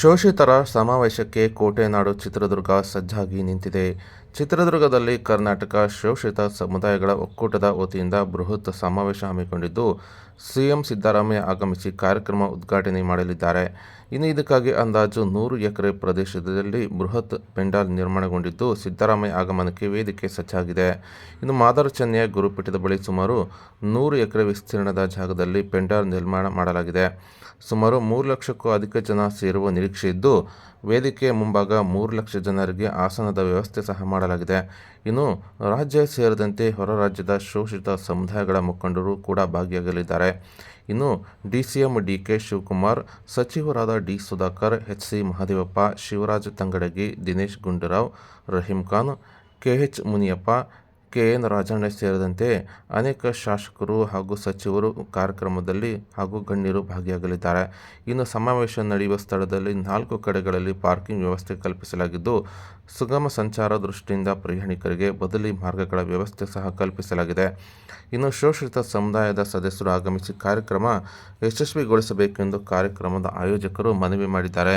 ಶೋಷಿತರ ಸಮಾವೇಶಕ್ಕೆ ಕೋಟೆನಾಡು ಚಿತ್ರದುರ್ಗ ಸಜ್ಜಾಗಿ ನಿಂತಿದೆ. ಚಿತ್ರದುರ್ಗದಲ್ಲಿ ಕರ್ನಾಟಕ ಶೋಷಿತ ಸಮುದಾಯಗಳ ಒಕ್ಕೂಟದ ವತಿಯಿಂದ ಬೃಹತ್ ಸಮಾವೇಶ ಹಮ್ಮಿಕೊಂಡಿದ್ದು ಸಿಎಂ ಸಿದ್ದರಾಮಯ್ಯ ಆಗಮಿಸಿ ಕಾರ್ಯಕ್ರಮ ಉದ್ಘಾಟನೆ ಮಾಡಲಿದ್ದಾರೆ. ಇನ್ನು ಇದಕ್ಕಾಗಿ ಅಂದಾಜು ನೂರು ಎಕರೆ ಪ್ರದೇಶದಲ್ಲಿ ಬೃಹತ್ ಪೆಂಡಾಲ್ ನಿರ್ಮಾಣಗೊಂಡಿದ್ದು, ಸಿದ್ದರಾಮಯ್ಯ ಆಗಮನಕ್ಕೆ ವೇದಿಕೆ ಸಜ್ಜಾಗಿದೆ. ಇನ್ನು ಮಾದರ ಚೆನ್ನೈಯ ಗುರುಪೀಠದ ಬಳಿ ಸುಮಾರು ನೂರು ಎಕರೆ ವಿಸ್ತೀರ್ಣದ ಜಾಗದಲ್ಲಿ ಪೆಂಡಾಲ್ ನಿರ್ಮಾಣ ಮಾಡಲಾಗಿದೆ. ಸುಮಾರು ಮೂರು ಲಕ್ಷಕ್ಕೂ ಅಧಿಕ ಜನ ಸೇರುವ ನಿರೀಕ್ಷೆ ಇದ್ದು, ವೇದಿಕೆಯ ಮುಂಭಾಗ ಮೂರು ಲಕ್ಷ ಜನರಿಗೆ ಆಸನದ ವ್ಯವಸ್ಥೆ ಸಹ ಮಾಡಲಾಗಿದೆ. ಇನ್ನು ರಾಜ್ಯ ಸೇರಿದಂತೆ ಹೊರ ರಾಜ್ಯದ ಶೋಷಿತ ಸಮುದಾಯಗಳ ಮುಖಂಡರು ಕೂಡ ಭಾಗಿಯಾಗಲಿದ್ದಾರೆ. ಇನ್ನು ಡಿಸಿಎಂ ಡಿಕೆ ಶಿವಕುಮಾರ್, ಸಚಿವರಾದ D Sudhakar H C Mahadevappa, Shivaraj Tangadagi, Dinesh Gundurao, Rahim Khan K H Muniyappa KN Rajanna ಸೇರಿದಂತೆ ಅನೇಕ ಶಾಸಕರು ಹಾಗೂ ಸಚಿವರು ಕಾರ್ಯಕ್ರಮದಲ್ಲಿ ಹಾಗೂ ಗಣ್ಯರು ಭಾಗಿಯಾಗಲಿದ್ದಾರೆ. ಇನ್ನು ಸಮಾವೇಶ ನಡೆಯುವ ಸ್ಥಳದಲ್ಲಿ ನಾಲ್ಕು ಕಡೆಗಳಲ್ಲಿ ಪಾರ್ಕಿಂಗ್ ವ್ಯವಸ್ಥೆ ಕಲ್ಪಿಸಲಾಗಿದ್ದು, ಸುಗಮ ಸಂಚಾರ ದೃಷ್ಟಿಯಿಂದ ಪ್ರಯಾಣಿಕರಿಗೆ ಬದಲಿ ಮಾರ್ಗಗಳ ವ್ಯವಸ್ಥೆ ಸಹ ಕಲ್ಪಿಸಲಾಗಿದೆ. ಇನ್ನು ಶೋಷಿತ ಸಮುದಾಯದ ಸದಸ್ಯರು ಆಗಮಿಸಿ ಕಾರ್ಯಕ್ರಮ ಯಶಸ್ವಿಗೊಳಿಸಬೇಕೆಂದು ಕಾರ್ಯಕ್ರಮದ ಆಯೋಜಕರು ಮನವಿ ಮಾಡಿದ್ದಾರೆ.